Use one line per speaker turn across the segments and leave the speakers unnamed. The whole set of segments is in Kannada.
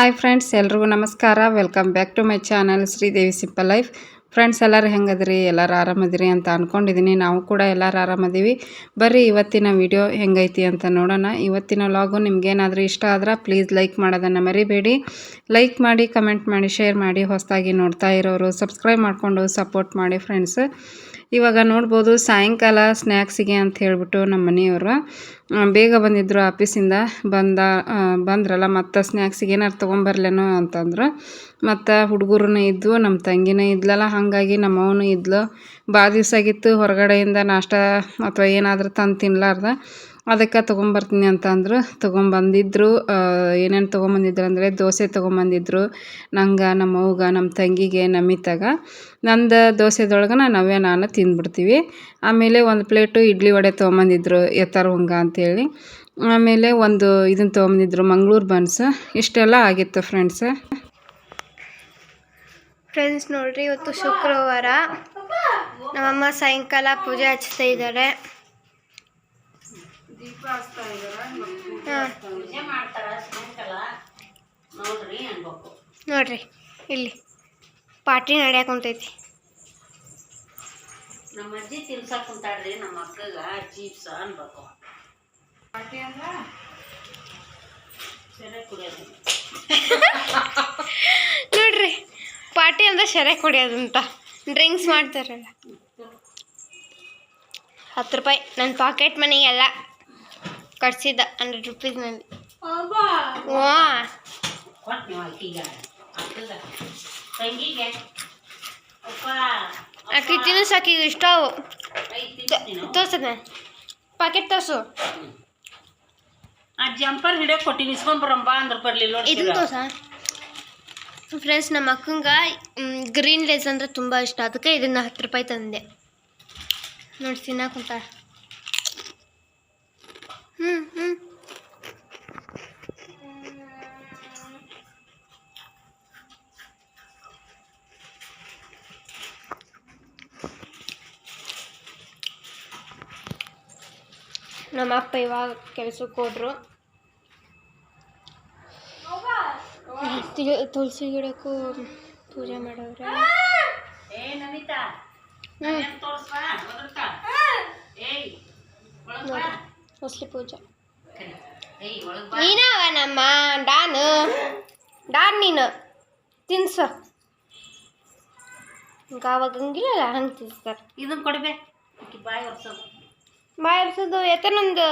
ಹಾಯ್ ಫ್ರೆಂಡ್ಸ್ ಎಲ್ರಿಗೂ ನಮಸ್ಕಾರ. Welcome back to my channel Sridevi simple life friends ಎಲ್ಲರೂ ಹೆಂಗದ್ರಿ? ಎಲ್ಲರೂ ಆರಾಮದಿರಿ ಅಂತ ಅಂದ್ಕೊಂಡಿದ್ದೀನಿ ನಾವು ಕೂಡ ಎಲ್ಲರೂ ಆರಾಮದೀವಿ. ಬರ್ರಿ, ಇವತ್ತಿನ ವಿಡಿಯೋ ಹೆಂಗೈತಿ ಅಂತ ನೋಡೋಣ. ಇವತ್ತಿನ ವ್ಲಾಗು ನಿಮ್ಗೇನಾದರೂ ಇಷ್ಟ ಆದ್ರೆ ಪ್ಲೀಸ್ ಲೈಕ್ ಮಾಡೋದನ್ನು ಮರಿಬೇಡಿ. ಲೈಕ್ ಮಾಡಿ ಕಮೆಂಟ್ ಮಾಡಿ ಶೇರ್ ಮಾಡಿ, ಹೊಸದಾಗಿ ನೋಡ್ತಾ ಇರೋರು ಸಬ್ಸ್ಕ್ರೈಬ್ ಮಾಡಿಕೊಂಡು ಸಪೋರ್ಟ್ ಮಾಡಿ ಫ್ರೆಂಡ್ಸ್ ಇವಾಗ ನೋಡ್ಬೋದು ಸಾಯಂಕಾಲ ಸ್ನ್ಯಾಕ್ಸಿಗೆ ಅಂತ ಹೇಳ್ಬಿಟ್ಟು ನಮ್ಮ ಮನೆಯವರು ಬೇಗ ಬಂದಿದ್ದರು ಆಫೀಸಿಂದ, ಬಂದ ಬಂದ್ರಲ್ಲ, ಮತ್ತು ಸ್ನ್ಯಾಕ್ಸಿಗೆ ಏನಾರು ತೊಗೊಂಬರ್ಲೇನೋ ಅಂತಂದ್ರು. ಮತ್ತು ಹುಡುಗರೂ ಇದ್ವು, ನಮ್ಮ ತಂಗಿನೇ ಇದ್ಲಲ್ಲ, ಹಾಗಾಗಿ ನಮ್ಮವನು ಇದ್ಲು. ಭಾಳ ದಿವಸ ಆಗಿತ್ತು, ಹೊರಗಡೆಯಿಂದ ನಾಷ್ಟ ಅಥವಾ ಏನಾದರೂ ತಂದು ತಿನ್ಲಾರ್ದ. ಅದಕ್ಕೆ ತೊಗೊಂಬರ್ತೀನಿ ಅಂತ ಅಂದರು. ತೊಗೊಂಬಂದಿದ್ರು ಏನೇನು ತೊಗೊಂಬಂದಿದ್ರು ಅಂದರೆ ದೋಸೆ ತೊಗೊಂಬಂದಿದ್ರು, ನಂಗೆ, ನಮ್ಮ ಅವ್ಗೆ ನಮ್ಮ ತಂಗಿಗೆ, ನಮಿತಾಗ. ನಂದು ದೋಸೆದೊಳಗೆ ನಾವೇ ನಾನು ತಿಂದ್ಬಿಡ್ತೀವಿ. ಆಮೇಲೆ ಒಂದು ಪ್ಲೇಟು ಇಡ್ಲಿ ವಡೆ ತೊಗೊಂಬಂದಿದ್ರು ಎತ್ತರ ಹುಂಗ ಅಂತೇಳಿ. ಆಮೇಲೆ ಒಂದು ಇದನ್ನು ತೊಗೊಂಬಂದಿದ್ರು, ಮಂಗಳೂರು ಬನ್ಸ್. ಇಷ್ಟೆಲ್ಲ ಆಗಿತ್ತು ಫ್ರೆಂಡ್ಸ್.
ಫ್ರೆಂಡ್ಸ್ ನೋಡ್ರಿ, ಇವತ್ತು ಶುಕ್ರವಾರ. ನಮ್ಮಮ್ಮ ಸಾಯಂಕಾಲ ಪೂಜೆ ಹಚ್ತಾ ಇದ್ದಾರೆ. ನೋಡ್ರಿ ಇಲ್ಲಿ. ಪಾರ್ಟಿ ನಡೆಯಕ್ ಕುಂತೈತಿ.
ನಮ್ಮ ಅಜ್ಜಿ ತಿನ್ಸಕ್ ಕುಂತಾಳ್ರಿ ನಮ್ಮ ಅಕ್ಕಗ ಚೀಪ್ಸ್ ಅನ್ಬೇಕು. ಸೆರೆ ಕುಡಿಯೋದು.
ನೋಡ್ರಿ ಪಾರ್ಟಿ ಅಂದ್ರೆ ಶರೆ ಕುಡಿಯೋದಂತ ಅಂತ. ಡ್ರಿಂಕ್ಸ್ ಮಾಡ್ತಾರಲ್ಲ. ಹತ್ತು ರೂಪಾಯಿ. ನನ್ನ ಪಾಕೆಟ್ ಮನಿ ಎಲ್ಲ ಕಟ್ಸಿದ್ದ ಹಂಡ್ರೆಡ್ ರುಪೀಸ್ನಲ್ಲಿ
ಅಕ್ಕಿ
ಅಕ್ಕಿ ತಿನ್ನಿಸಾಕಿ ಇಷ್ಟ ತೋರ್ಸದ ಪ್ಯಾಕೆಟ್ ತೋರ್ಸು.
ಆ ಜಂಪರ್ ಹಿಡಿಯಕ್ ಕೊಟ್ಟಿನಿ. ಇಸ್ಕೊಂಬರಮ್ಮ ಅಂದ್ರೆ ಬರ್ಲಿಲ್ಲ
ಇದನ್ನ ತೋರ್ಸ ಫ್ರೆಂಡ್ಸ್ ನಮ್ಮ ಅಕ್ಕಂಗೆ ಗ್ರೀನ್ ಲೇಸ್ ಅಂದ್ರೆ ತುಂಬ ಇಷ್ಟ. ಅದಕ್ಕೆ ಇದನ್ನ ಹತ್ತು ರೂಪಾಯಿ ತಂದೆ. ನೋಡಿ ತಿನ್ನಕ್ಕೆ ಕುಂತ ಹ್ಞೂ ಹ್ಞೂ ನಮ್ಮ ಅಪ್ಪ ಇವಾಗ ಕೆಲಸಕ್ಕೆ ಹೋದ್ರು. ತುಳಸಿ ಗಿಡಕ್ಕೂ ಪೂಜೆ
ಮಾಡೋರು
ಹ್ಞೂ ಹೊಸ್ಲಿ ಪೂಜೆ. ನೀನವ ನಮ್ಮ ಡಾನ್. ಡಾನ್ ನೀನು. ತಿನ್ಸ. ಅವಾಗ ಹಂಗಿಲ್ಲ ಹಂಗೆ ತಿನ್ಸ್ತಾರೆ.
ಇದನ್ನು ಕೊಡಬೇ ಬಾಯಿ ಒರ್ಸೋದು.
ಎತ್ತ ಎತ್ತನೊಂದು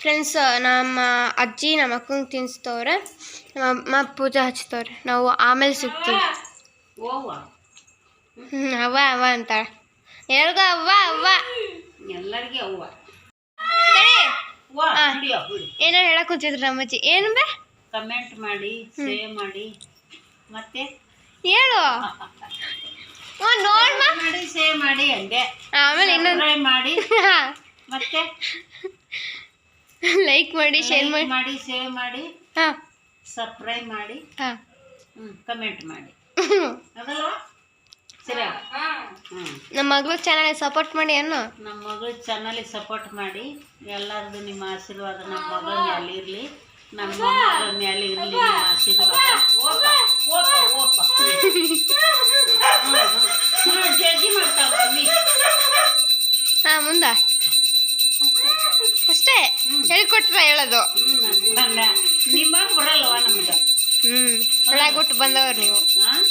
ಫ್ರೆಂಡ್ಸ್ ನಮ್ಮ ಅಜ್ಜಿ ನಮ್ಮ ಅಕ್ಕಂಗೆ ತಿನ್ಸ್ತವ್ರೆ. ನಮ್ಮ ಅಮ್ಮ ಪೂಜೆ ಹಚ್ತವ್ರೆ. ನಾವು ಆಮೇಲೆ ಸಿಗ್ತೀವಿ. ಹ್ಞೂ ಅವ್ವ. ಅವ್ವ ಅಂತಾಳೆ. ಎಲ್ಗ ಅವ್ವ ಅವ್ವ
ಎಲ್ಲರಿಗೆ ಅವ್ವ
ತಡಿ
ವಾ
ಆ.
ಹಿಡಿಯೋ ಹಿಡಿ
ಏನೋ ಹೇಳಕ್ ಕುಂತಿದ್ರು ನಮ್ಮಜ್ಜಿ. ಏನು ಬೇ?
ಕಮೆಂಟ್ ಮಾಡಿ ಸೇವ್ ಮಾಡಿ. ಮತ್ತೆ?
ಹೇಳು. ಹ್ಞೂ ನೋಡ್ಮ
ಮಾಡಿ ಸೇವ್ ಮಾಡಿ ಹಂಗೆ
ಆಮೇಲೆ ಇನ್ನೊಂದು
ಮಾಡಿ. ಮತ್ತೆ?
ಲೈಕ್ ಮಾಡಿ ಶೇರ್ ಮಾಡಿ.
ಮಾಡಿ ಸೇವ್ ಮಾಡಿ.
ಹಾಂ.
ಸಬ್ಸ್ಕ್ರೈಬ್ ಮಾಡಿ.
ಹಾಂ.
ಕಮೆಂಟ್ ಮಾಡಿ. ಅದಲ್ವಾ? ಸರಿ
ನಮ್ಮ ಮಗಳು ಚಾನಲ್ ಸಪೋರ್ಟ್ ಮಾಡಿ ಏನು
ನಮ್ಮ ಮಗಳ ಚಾನಲಿಗೆ ಸಪೋರ್ಟ್ ಮಾಡಿ. ಎಲ್ಲರದು ನಿಮ್ಮ ಆಶೀರ್ವಾದ ನಮ್ಮ ಮಗಳ ಮೇಲೆ ಇರಲಿ. ನಮ್ಮ ಮಗಳ ಮೇಲೆ ಇರಲಿ ನಿಮ್ಮ ಆಶೀರ್ವಾದ.
ಹಾಂ ಮುಂದ. ಅಷ್ಟೇ ಹೇಳ್ಕೊಟ್ರ ಹೇಳೋದು.
ನಿಮ್ಮ ಬರಲ್ವಾ ನಮ್ಗೆ?
ಹ್ಮ್ ಹೊಳಗೆ ಹುಟ್ಟು ಬಂದವ್ರು ನೀವು.
ಹಾಂ?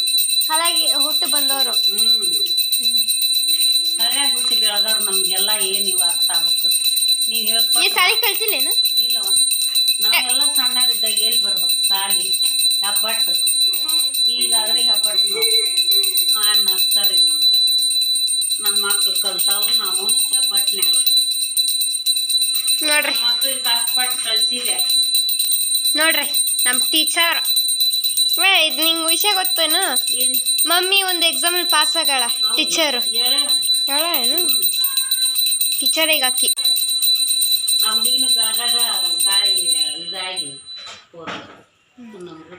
ನೋಡ್ರಿ. ನೋಡ್ರಿ ನಮ್ಮ ಟೀಚರ್. ವೇ ಇದು ನಿಂಗೆ ವಿಷಯ ಗೊತ್ತೇನು? ಮಮ್ಮಿ ಒಂದು ಎಕ್ಸಾಮಲ್ಲಿ ಪಾಸ್ ಆಗಳ ಟೀಚರು.
ಹೇಳ
ಏನು? ಏನು ಟೀಚರಿಗೆ ಅಕ್ಕಿ
ಬೆಳಗಾಗ ಗಾಳಿ ಇದಾಗಿ ಹೋದ ನಮ್ಗೆ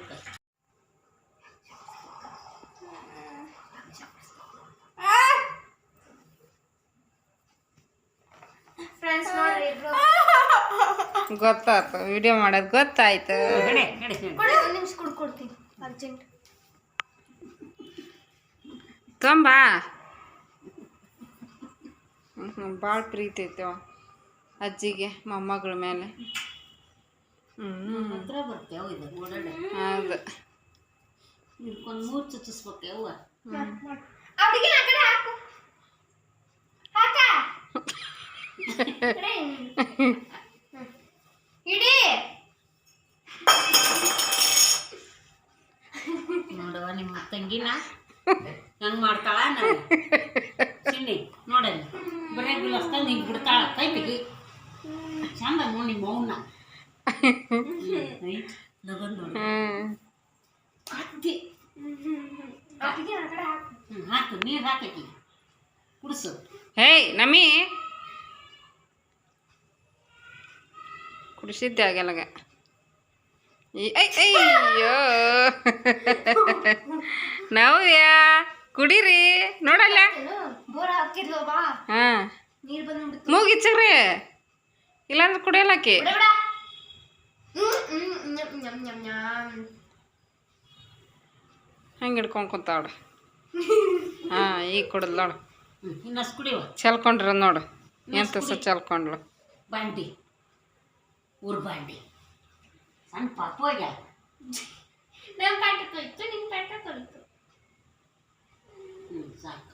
ಫ್ರೆಂಡ್ಸ್ ನೋಡ್ರಿ
ಗೊತ್ತಾಯ್ತು ವಿಡಿಯೋ ಮಾಡೋದು ಗೊತ್ತಾಯ್ತು.
ತೊಂಬಾ ಕಡೆ.
ಒಂದು ನಿಮಿಷ ಕೊಡು ಕೊಡ್ತೀನಿ. ಅರ್ಜೆಂಟ್
ತೊಂಬ. ಹ್ಞೂ ಭಾಳ ಪ್ರೀತಿ ಐತೆ ಅವ ಅಜ್ಜಿಗೆ ಮೊಮ್ಮಗಳ ಮೇಲೆ. ಹ್ಞೂ
ಹತ್ರ ಬರ್ತೇವ ಹ್ಞೂ ಓಡಾಡ
ಹೌದು.
ಮೂರು ಚುಚ್ಚಿಸ್ಬೇಕೇವ
ಅವ್ರಿಗೆ ಆ ಕಡೆ ಹಾಕು ಹಾಕ ಕಡೆ. ಹ್ಮ್. ಇಡಿ
ನೋಡುವ ನಿಮ್ಮ ತಂಗಿನ ಹೆಂಗ್ ಮಾಡ್ತಾಳ ನಾವು ಚಿನ್ನಿ ನೋಡಲ್ಲ ಬರೇ ಗುಲಸ್ತ ಹಿಂಗೆ ಬಿಡ್ತಾಳ ಕೈ ತೆಗಿ ಚಂದ ನೋಡಿ ನಿಮ್ಮ ಮೌನ ಲಗನ್ ನೋಡಿ
ಹ್ಞೂ
ಅತ್ತಿ ಅವ್ರಿಗೆ ಆ ಕಡೆ ಹಾಕು
ಹ್ಞೂ ಹಾಕು ನೀರು ಹಾಕಿ ಕುಡಿಸು
ಹೇಯ್ ನಮಿ ಕುಡಿಸಿದ್ದೆ ಐ ಅಯ್ಯೋ. ನವ್ಯ ಕುಡೀರಿ ನೋಡಲ್ಲ? ಹಾಂ. ಮೂಗಿಚ್ಚಗ್ರಿ ಇಲ್ಲಾಂದ್ರೆ ಕುಡಿಯಲ್ಲಕ್ಕಿ
ಬಿಡ ಬಿಡ. ಹ್ಮ್ ಹ್ಮ್ ಞಮ್ ಞಮ್ ಞಮ್ ಞಮ್.
ಹಂಗೆ ಹಿಡ್ಕೊಂಡು ಕುಂತಾವಳು. ಹಾಂ ಈಗ ಕುಡಿದ್ಲು ನೋಡು.
ಇನ್ನಷ್ಟು ಕುಡಿಯುವ?
ಚೆಲ್ಕೊಂಡ್ರ ನೋಡು. ಎಂತ ಸ ಚೆಲ್ಕೊಂಡ್ಳು.
ಬಾಂಡಿ ಊರ್ ಬಾಂಡಿ ಸಣ್ಣ ಪಾಪ ಆಗ್ಯಾಳ.
ನನ್ ಪಾಠ ತೊಯ್ತು ನಿನ್ ಪಾಠ ತೊಯ್ತು
ಹ್ಞೂ ಸಾಕು.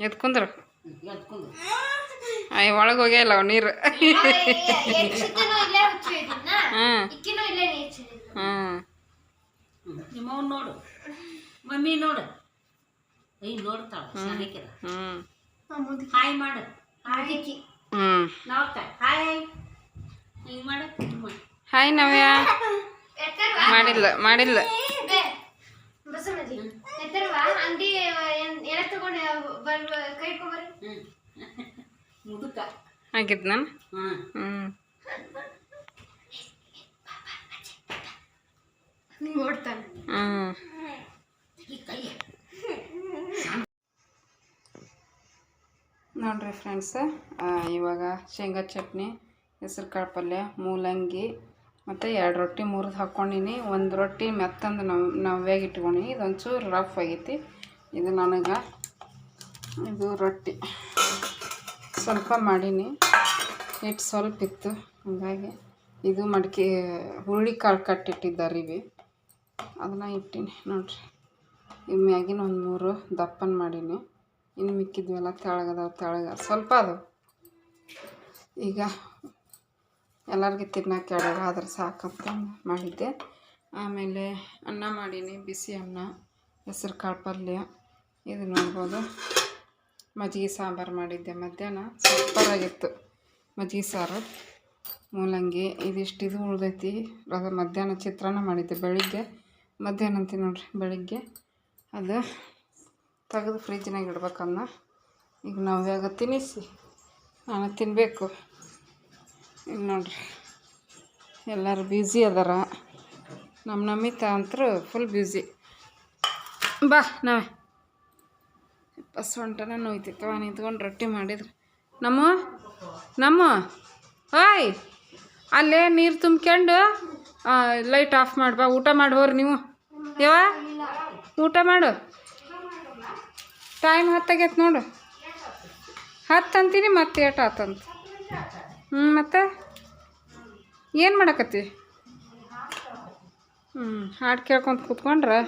ಎದ್ ಕುಂದ್ರು?
ಹ್ಞೂ
ಅಯ್ಯ ಒಳಗೆ ಹೋಗ್ಯಾಲ್ಲ ಅವ ನೀರು. ಹಾಂ
ಇಕ್ಕಿನೂ ಇಲ್ಲೇ ನೀಚಿದ್ದು
ಹಾಂ
ನಿಮ್ಮವ್ ನೋಡು. ಮಮ್ಮಿ ನೋಡು. ಐ ನೋಡ್ತಾಳ ಸಣ್ಣಕ್ಕಿರ
ಹ್ಞೂ
ಹಾಯ್ ಮಾಡು. ಹಾಯ್.
ಹ್ಞೂ
ನೋಡ್ತಾ ಹಾಯ್.
ಹಾಯ್ ನವ್ಯ ಮಾಡಿಲ್ಲ ಮಾಡಿಲ್ಲ. ಹಾಕಿದ್ ನಾನು ನೋಡ್ರಿ ಫ್ರೆಂಡ್ಸ್ ಇವಾಗ ಶೇಂಗಾ ಚಟ್ನಿ. ಹೆಸ್ರು ಕಾಳು ಪಲ್ಯ ಮೂಲಂಗಿ ಮತ್ತು ಎರಡು ರೊಟ್ಟಿ ಮುರಿದು ಹಾಕ್ಕೊಂಡಿನಿ ಒಂದು ರೊಟ್ಟಿ ಮೆತ್ತಂದು ನಾವು, ನವ್ಯಾಗ ಇಟ್ಕೊಂಡಿನಿ. ಇದೊಂಚೂರು ರಫ್ ಆಗೈತಿ. ಇದು ನನಗೆ ಇದು ರೊಟ್ಟಿ ಸ್ವಲ್ಪ ಮಾಡೀನಿ. ಹಿಟ್ಟು ಸ್ವಲ್ಪ ಇತ್ತು. ಹಾಗಾಗಿ ಇದು ಮಡಿಕೆ, ಹುರುಳಿ ಕಾಳು ಕಟ್ಟಿಟ್ಟಿದ್ದಾರೆ ಇವಿ. ಅದನ್ನ ಇಟ್ಟೀನಿ ನೋಡಿರಿ. ಇವು ಮ್ಯಾಗಿನ ಒಂದು ಮೂರು ದಪ್ಪನ ಮಾಡೀನಿ. ಇನ್ನು ಮಿಕ್ಕಿದ್ವೆಲ್ಲ ತೆಳಗದಾವ, ತೆಳಗ ಸ್ವಲ್ಪ ಅದು. ಈಗ ಎಲ್ಲರಿಗೆ ತಿನ್ನಕ್ಕೆ ಎಡಗ ಆದ್ರೆ ಸಾಕಂತ ಮಾಡಿದ್ದೆ. ಆಮೇಲೆ ಅನ್ನ ಮಾಡೀನಿ, ಬಿಸಿ ಅನ್ನ, ಹೆಸರು ಕಾಳು ಪಲ್ಯ, ಇದು ನೋಡ್ಬೋದು. ಮಜ್ಜಿಗೆ ಸಾಂಬಾರು ಮಾಡಿದ್ದೆ ಮಧ್ಯಾಹ್ನ. ಸೂಪರಾಗಿತ್ತು ಮಜ್ಜಿಗೆ ಸಾರು, ಮೂಲಂಗಿ, ಇದಿಷ್ಟು ಇದು ಉಳ್ದೈತಿ. ಅದು ಮಧ್ಯಾಹ್ನ ಚಿತ್ರಾನ್ನ ಮಾಡಿದ್ದೆ ಬೆಳಿಗ್ಗೆ. ಮಧ್ಯಾಹ್ನ ಅಂತೀನಿ ನೋಡ್ರಿ ಬೆಳಿಗ್ಗೆ. ಅದು ತೆಗೆದು ಫ್ರಿಜ್ನಾಗ ಇಡ್ಬೇಕನ್ನ ಈಗ ನಾವು ಯಾವಾಗ ತಿನ್ನಿಸಿ. ನಾನು ತಿನ್ನಬೇಕು ನೋಡ್ರಿ. ಎಲ್ಲರೂ ಬ್ಯುಸಿ ಅದಾರ. ನಮ್ಮ ನಮಿತ ಅಂತರೂ ಫುಲ್ ಬ್ಯುಸಿ ಬಾ ನಾವೇ. ಹೊಂಟನ ನೋಯ್ತಿತ್ತವ, ನಿಂತ್ಕೊಂಡು ರೊಟ್ಟಿ ಮಾಡಿದ್ರು. ನಮ್ಮ? ನಮ್ಮ? ಓಯ್! ಅಲ್ಲೇ ನೀರು ತುಂಬ್ಕೊಂಡು ಲೈಟ್ ಆಫ್ ಮಾಡಿ, ಬಾ, ಊಟ ಮಾಡಿ ಹೋರಿ ನೀವು. ಯಾವ ಊಟ ಮಾಡು. ಟೈಮ್ ಹತ್ತಾಗೈತೆ ನೋಡು. ಹತ್ತು ಅಂತೀನಿ ಮತ್ತೆ ಏಟ ಆತಂತ. ಹ್ಞೂ ಮತ್ತೆ? ಏನು ಮಾಡಕತ್ತಿ? ಹ್ಞೂ ಹಾಡು ಕೇಳ್ಕೊಂತ ಕೂತ್ಕೊಂಡ್ರೆ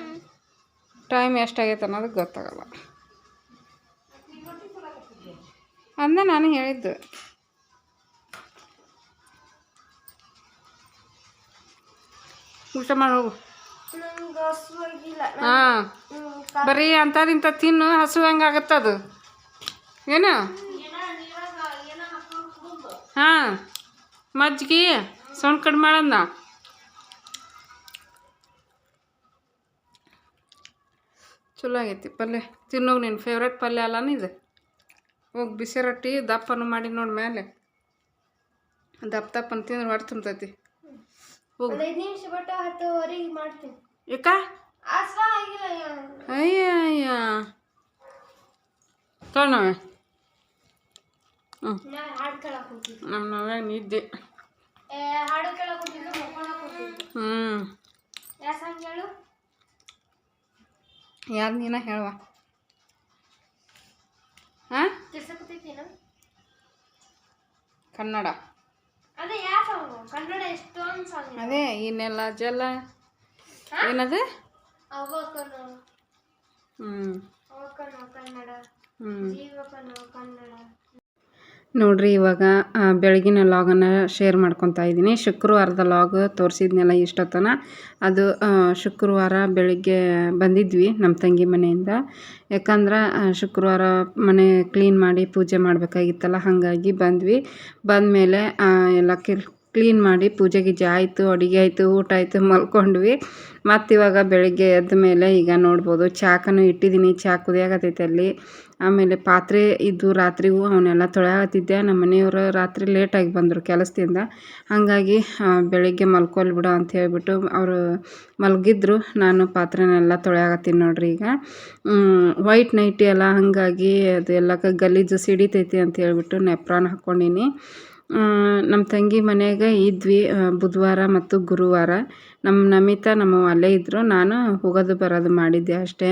ಟೈಮ್ ಎಷ್ಟಾಗೈತೆ ಅನ್ನೋದು ಗೊತ್ತಾಗಲ್ಲ. ಅಂದ ನಾನು ಹೇಳಿದ್ದು. ಊಟ ಮಾಡಿ ಹೋಗು. ಹಾಂ. ಬರೀ ಅಂಥದಿಂತ ಇಂಥ ತಿನ್ನು ಹಸು ಹೆಂಗಾಗತ್ತೆ ಅದು ಏನು ಹಾಂ ಮಜ್ಜಿಗೆ ಸೌಂಡ್ ಕಡಿಮೆ ಮಾಡಣ್ಣ ಚಲೋ ಆಗೈತಿ ಪಲ್ಯ. ತಿನ್ನೋಗಿ ನಿನ್ನ ಫೇವ್ರೇಟ್ ಪಲ್ಯ ಅಲ್ಲನ ಇದು? ಹೋಗಿ ಬಿಸಿ ರೊಟ್ಟಿ ದಪ್ಪನು ಮಾಡಿ ನೋಡಿ ಮೇಲೆ ದಪ್ಪ ದಪ್ಪನ ತಿಂದ್ರೆ ಹೊಟ್ಟೆ ತುಂಬತೈತಿ. ಹೋಗಿ.
ಏಕ?
ಅಯ್ಯ ಅಯ್ಯ
ಬಿಟ್ಟು
ನಮ್ಮ ನಾವ್ಯಾಗ ನಿದ್ದೆ. ಹ್ಞೂ ಯಾರು ನೀನ ಹೇಳುವ. ಹಾಂ? ಕನ್ನಡ.
ಅದೇ
ಇನ್ನೆಲ್ಲ ಜಲ. ಏನದು? ಹ್ಞೂ ಹ್ಞೂ ನೋಡ್ರಿ ಇವಾಗ ಬೆಳಗಿನ ಲಾಗನ್ನು ಶೇರ್ ಮಾಡ್ಕೊತಾ ಇದ್ದೀನಿ. ಶುಕ್ರವಾರದ ಲಾಗ್ ತೋರಿಸಿದ್ನೆಲ್ಲ ಇಷ್ಟೊತ್ತನ. ಅದು ಶುಕ್ರವಾರ ಬೆಳಗ್ಗೆ ಬಂದಿದ್ವಿ ನಮ್ಮ ತಂಗಿ ಮನೆಯಿಂದ. ಯಾಕಂದ್ರೆ ಶುಕ್ರವಾರ ಮನೆ ಕ್ಲೀನ್ ಮಾಡಿ ಪೂಜೆ ಮಾಡಬೇಕಾಗಿತ್ತಲ್ಲ, ಹಾಗಾಗಿ ಬಂದ್ವಿ. ಬಂದಮೇಲೆ ಎಲ್ಲ ಕಿಲ್ ಕ್ಲೀನ್ ಮಾಡಿ ಪೂಜೆ ಗೀಜೆ ಆಯಿತು, ಅಡುಗೆ ಆಯಿತು, ಊಟ ಆಯಿತು, ಮಲ್ಕೊಂಡ್ವಿ. ಮತ್ತು ಇವಾಗ ಬೆಳಗ್ಗೆ ಎದ್ದ ಮೇಲೆ ಈಗ ನೋಡ್ಬೋದು, ಚಾಕನು ಇಟ್ಟಿದ್ದೀನಿ. ಚಾ ಕುದಿಯಾಗತ್ತೈತೆ ಅಲ್ಲಿ. ಆಮೇಲೆ ಪಾತ್ರೆ ಇದ್ದು ರಾತ್ರಿಗೂ ಅವನ್ನೆಲ್ಲ ತೊಳೆಯತ್ತಿದ್ದೆ ನಮ್ಮ ಮನೆಯವರು ರಾತ್ರಿ ಲೇಟಾಗಿ ಬಂದರು ಕೆಲಸದಿಂದ. ಹಾಗಾಗಿ ಬೆಳಗ್ಗೆ ಮಲ್ಕೊಲ್ ಬಿಡು ಅಂತ ಹೇಳಿಬಿಟ್ಟು ಅವರು ಮಲಗಿದ್ರು. ನಾನು ಪಾತ್ರೆನೆಲ್ಲ ತೊಳೆಯಾಗತ್ತೀನಿ ನೋಡ್ರಿ ಈಗ. ವೈಟ್ ನೈಟಿ ಎಲ್ಲ ಹಾಗಾಗಿ ಅದು ಎಲ್ಲ ಗಲೀಜು ಸಿಡಿತೈತಿ ಅಂತ ಹೇಳಿಬಿಟ್ಟು ನೆಪ್ರಾನ್ ಹಾಕ್ಕೊಂಡೀನಿ ನಮ್ಮ ತಂಗಿ ಮನೆಗೆ ಇದ್ವಿ ಬುಧವಾರ ಮತ್ತು ಗುರುವಾರ ನಮ್ಮ ನಮಿತಾ ನಮ್ಮ ಅಲ್ಲೇ ಇದ್ದರು ನಾನು ಹೋಗೋದು ಬರೋದು ಮಾಡಿದ್ದೆ ಅಷ್ಟೇ.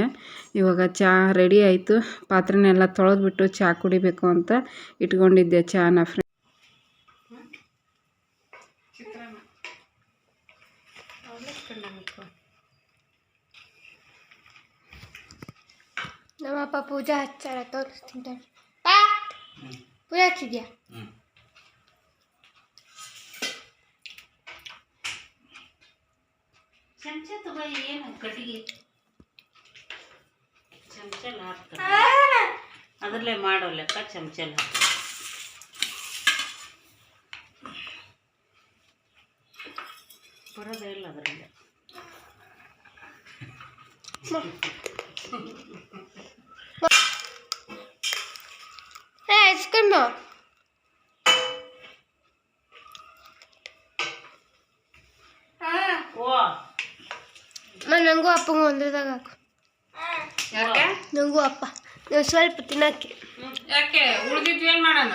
ಇವಾಗ ಚಹಾ ರೆಡಿ ಆಯಿತು. ಪಾತ್ರೆನೆಲ್ಲ ತೊಳೆದ್ಬಿಟ್ಟು ಚಹಾ ಕುಡಿಬೇಕು ಅಂತ ಇಟ್ಕೊಂಡಿದ್ದೆ ಚಹಾನ ಫ್ರೆ
ನಮ್ಮಪ್ಪ ಪೂಜಾ ಹಚ್ಚಾರ ತೋರಿಸ್ತೀನಿ ಪೂಜೆ ಹಚ್ಚಿದ್ಯಾ?
ಚಮಚ ತಗೋ ಏನು ಕಟ್ಟಿಗೆ? ಚಮಚಲ್ ಹಾಕ್ತಾರೆ ಅದರಲ್ಲೇ ಮಾಡೋ ಲೆಕ್ಕ ಚಮಚ ಹಾಕ ಬರೋದೇ ಇಲ್ಲ ಅದರಲ್ಲಿ.
ಏ ಹಚ್ಕೊಂಡು
ಓ.
ಮ ನನಗೂ ಅಪ್ಪಂಗೂ ಒಂದ್ರದಾಗ ಹಾಕು.
ಯಾಕೆ?
ನನಗೂ ಅಪ್ಪ. ನೀವು ಸ್ವಲ್ಪ ತಿನ್ನಕ್ಕೆ.
ಯಾಕೆ? ಉಳಿದಿದ್ದು ಏನು ಮಾಡೋಣ?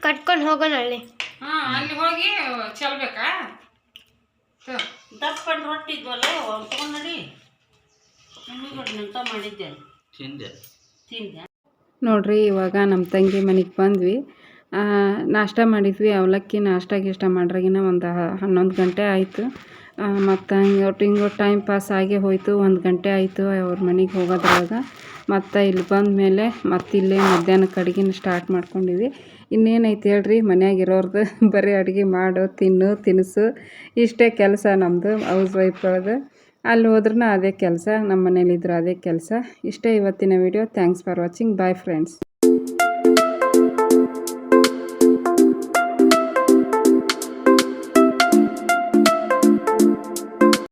ಕಟ್ಕೊಂಡು ಹೋಗೋಣ ಅಲ್ಲಿ.
ಹಾಂ ಅಲ್ಲಿ ಹೋಗಿ ಚೆಲ್ಬೇಕಾ?
ದಪ್ಪನ್ ರೊಟ್ಟಿ ಇದ್ವಲ್ಲ ಅವ್ನು ನಡಿ ನಿಂತ ಮಾಡಿದ್ದೆ.
ತಿಂದೆ.
ತಿಂದೆ.
ನೋಡ್ರಿ ಇವಾಗ ನಮ್ಮ ತಂಗಿ ಮನೆಗೆ ಬಂದ್ವಿ. ಆ, ನಾಷ್ಟ ಮಾಡಿದ್ವಿ. ಅವಲಕ್ಕಿ ನಾಷ್ಟ ಗೀಷ್ಟ ಮಾಡ್ರಾಗಿನ ಒಂದು ಹನ್ನೊಂದು ಗಂಟೆ ಆಯಿತು. ಮತ್ತು ಹಿಂಗೆ ಒಟ್ಟು ಹಿಂಗೆ ಟೈಮ್ ಪಾಸ್ ಆಗೇ ಹೋಯಿತು, ಒಂದು ಗಂಟೆ ಆಯಿತು ಅವ್ರ ಮನೆಗೆ ಹೋಗೋದ್ರಾಗ. ಮತ್ತು ಇಲ್ಲಿ ಬಂದ ಮೇಲೆ ಮತ್ತೆ ಇಲ್ಲೇ ಮಧ್ಯಾಹ್ನಕ್ಕೆ ಅಡುಗೆನ ಸ್ಟಾರ್ಟ್ ಮಾಡ್ಕೊಂಡಿವಿ ಇನ್ನೇನೈತೆ ಹೇಳ್ರಿ ಮನೆಯಾಗಿರೋರ್ದು ಬರೀ ಅಡುಗೆ ಮಾಡು, ತಿನ್ನು, ತಿನಿಸು, ಇಷ್ಟೇ ಕೆಲಸ ನಮ್ಮದು ಹೌಸ್ ವೈಫ್ಗಳದು ಅಲ್ಲಿ ಹೋದ್ರೂ ಅದೇ ಕೆಲಸ ನಮ್ಮ ಮನೇಲಿದ್ರು ಅದೇ ಕೆಲಸ. ಇಷ್ಟೇ ಇವತ್ತಿನ video thanks for watching bye friends